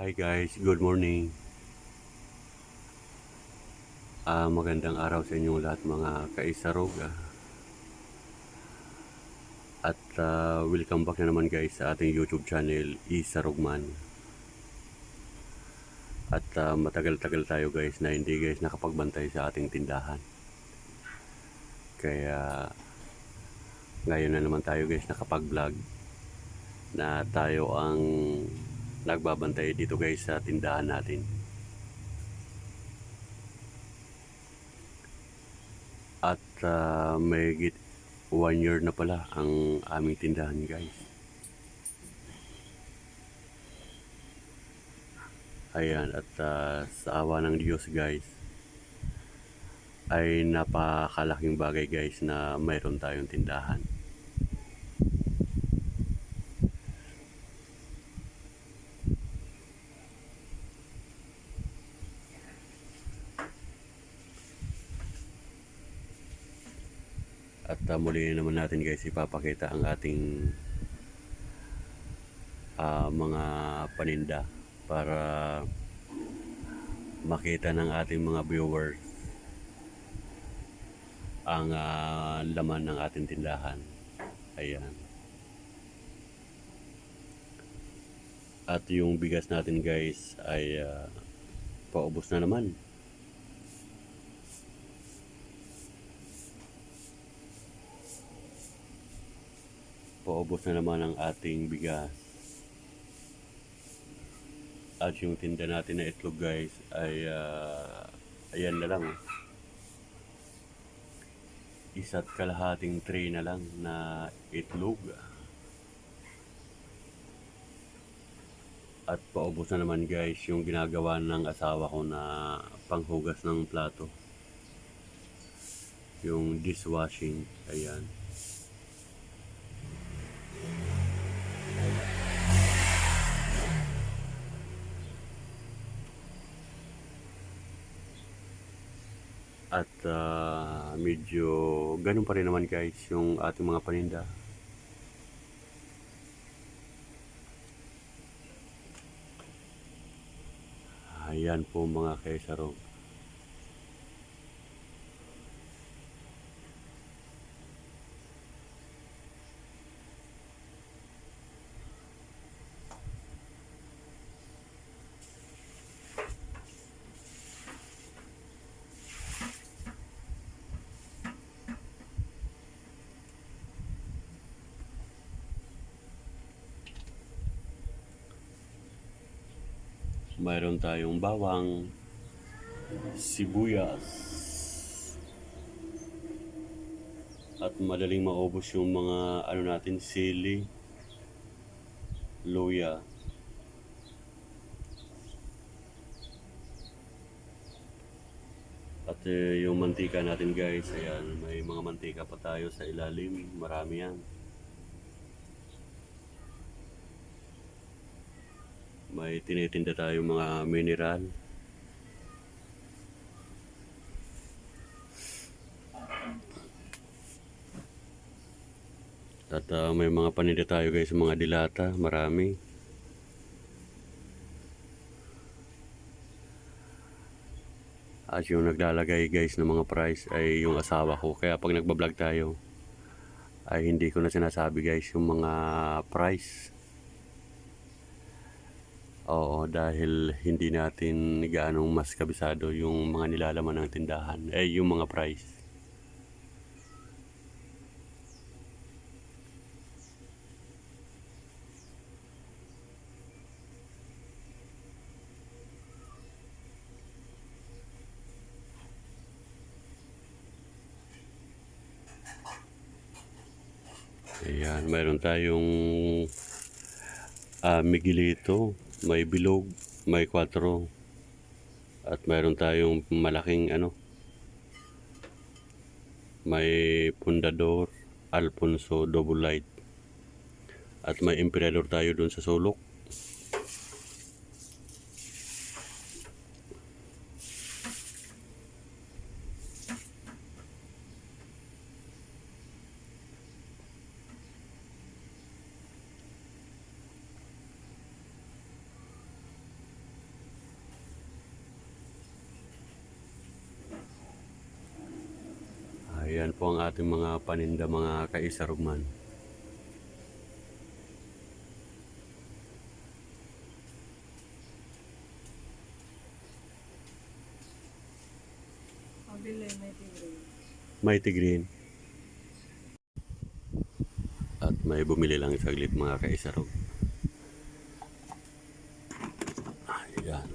Hi guys, good morning. Ah, magandang araw sa inyong lahat mga kaisarog. ah. At ah, welcome back na naman guys sa ating YouTube channel, Isarogman. At ah, matagal-tagal tayo guys na hindi guys nakapagbantay sa ating tindahan. Kaya ngayon na naman tayo guys nakapag-vlog na tayo ang nagbabantay dito guys sa tindahan natin. At ah, may git one year na pala ang aming tindahan guys. Ayan, at ah, sa awa ng Diyos guys, ay napakalaking bagay guys na mayroon tayong tindahan. At uh, muli naman natin guys ipapakita ang ating ah, mga paninda para makita ng ating mga viewers ang ah, laman ng ating tindahan. Ayan. At yung bigas natin guys ay ah, paubos na naman. Paubos na naman ang ating bigas. At yung tinda natin na itlog guys ay ah, ayan na lang. Isa't kalahating tray na lang na itlog. At paubos na naman guys yung ginagawa ng asawa ko na panghugas ng plato. Yung dishwashing. Ayan. At ah, medyo ganun pa rin naman guys yung ating mga paninda. Ayan po mga kaisarog. Mayroon tayong bawang, sibuyas, at madaling maubos yung mga ano natin, sili, luya. At eh, yung mantika natin guys, ayan, may mga mantika pa tayo sa ilalim, marami yan. May tinitinda tayong mga mineral. At ah, may mga paninda tayo guys, mga dilata, marami. At yung naglalagay guys ng mga price ay yung asawa ko. Kaya pag nagbablog tayo, ay hindi ko na sinasabi guys yung mga price. Oo, dahil hindi natin gaanong mas kabisado yung mga nilalaman ng tindahan. Eh, yung mga price. Ayan, mayroon tayong ah, migilito, may bilog, may 4. At mayroon tayong malaking ano, may pundador, Alfonso double light. At may emperador tayo dun sa sulok. Ayan po ang ating mga paninda mga kaisarugman. Mighty Green. At may bumili lang saglit mga kaisarog. Ayan.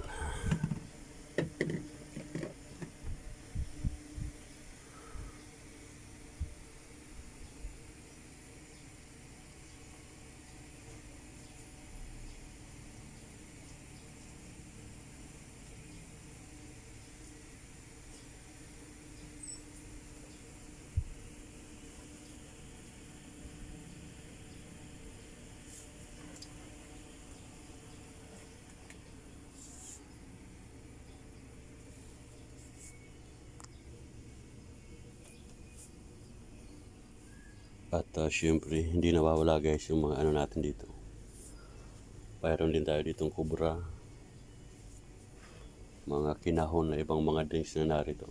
At uh, syempre, hindi nawawala guys yung mga ano natin dito. Mayroon din tayo ditong kubra. Mga kinahon na ibang mga drinks na narito.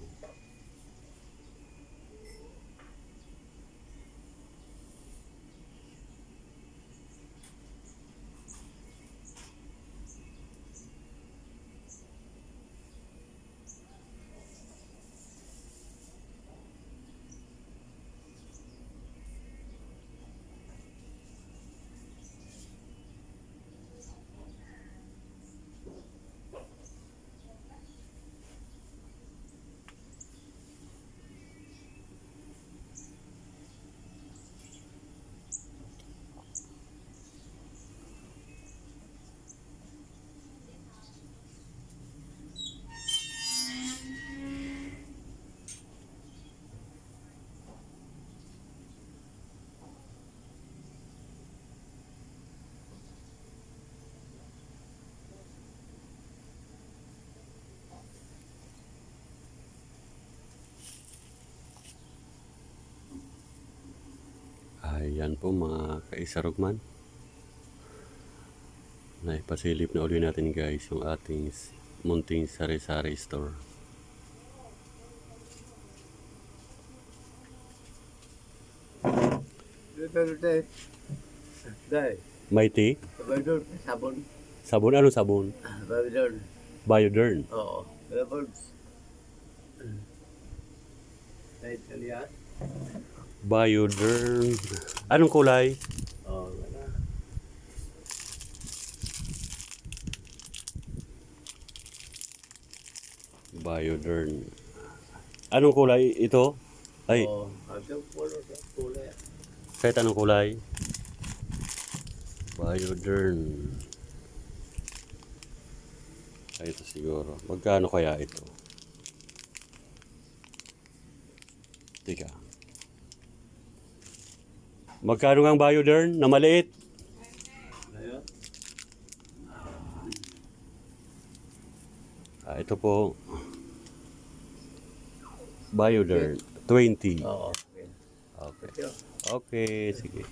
Ayan po mga kaisarugman. Naipasilip na uli natin guys yung ating munting sari-sari store. Sabay doon, sabon. sabon ano sabon? Doon. Biodern. Oo. Sabon. Dahil kaliyan. Biodern. Anong kulay? Oo, wala. Biodern. Anong kulay ito? Ay, sa kulay. kahit anong kulay. Biodern. Ay, ito siguro. Magkano kaya ito? Tika. Magkano ang Biodern na maliit? Ah, ito po. Biodern. 20. Oo. Okay. Okay, sige.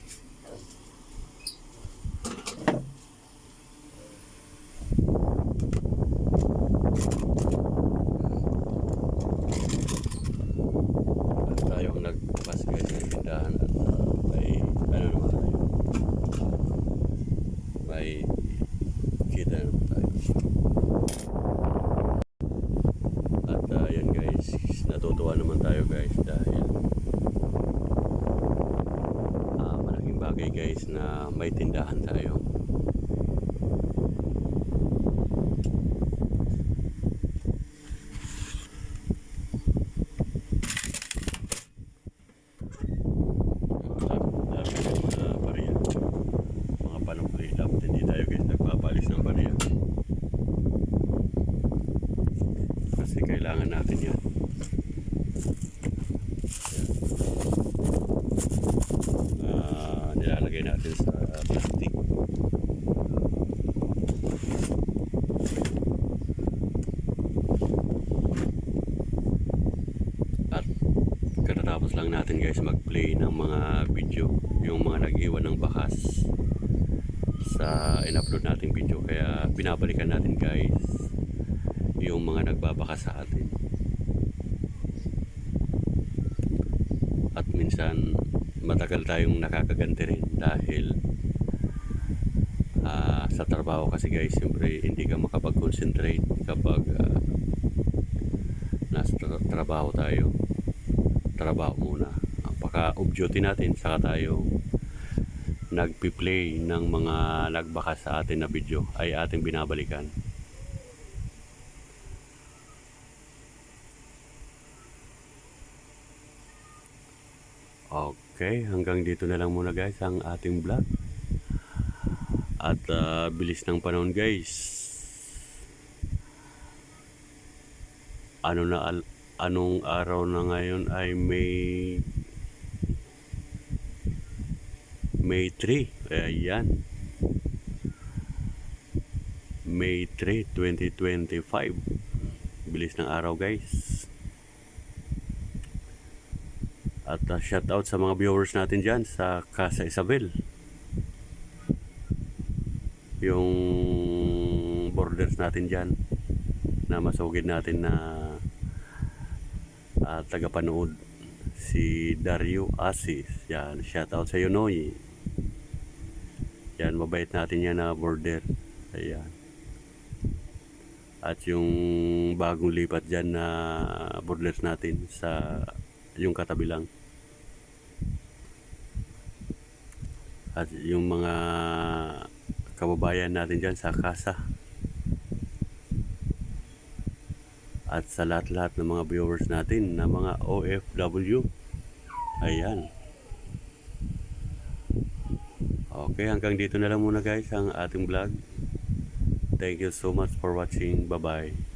At tayo ang nagpas guys ng tindahan at uh, may ano naman tayo. May kita naman tayo. At uh, yan guys, natutuwa naman tayo guys dahil Ah, malaking bagay guys na may tindahan tayo. Kasi kailangan natin yan. Ah, nilalagay natin sa plastic. At katatapos lang natin guys mag-play ng mga video, yung mga nag-iwan ng bakas sa in-upload nating video. Kaya binabalikan natin guys yung mga nagbabakas sa atin. at minsan matagal tayong nakakaganti rin dahil ah, sa trabaho kasi guys siyempre hindi ka makapag-concentrate kapag ah, nasa tra- trabaho tayo. Trabaho muna ang paka-off duty natin saka tayo nagpi-play ng mga nagbakas sa atin na video ay ating binabalikan Okay, hanggang dito na lang muna guys ang ating vlog. At ah, bilis ng panahon guys. Ano na anong araw na ngayon ay May May 3. Ayan. May 3, 2025. Bilis ng araw guys. At uh, shout out sa mga viewers natin dyan sa Casa Isabel. Yung borders natin dyan na masugid natin na uh, tagapanood si Dario Asis. Yan, shout out sa iyo. Yan, mabait natin yan na border. Ayan. At yung bagong lipat dyan na borders natin sa yung katabi lang. At yung mga kababayan natin dyan sa kasa. At sa lahat-lahat ng mga viewers natin na mga OFW. Ayan. Okay, hanggang dito na lang muna guys ang ating vlog. Thank you so much for watching. Bye-bye.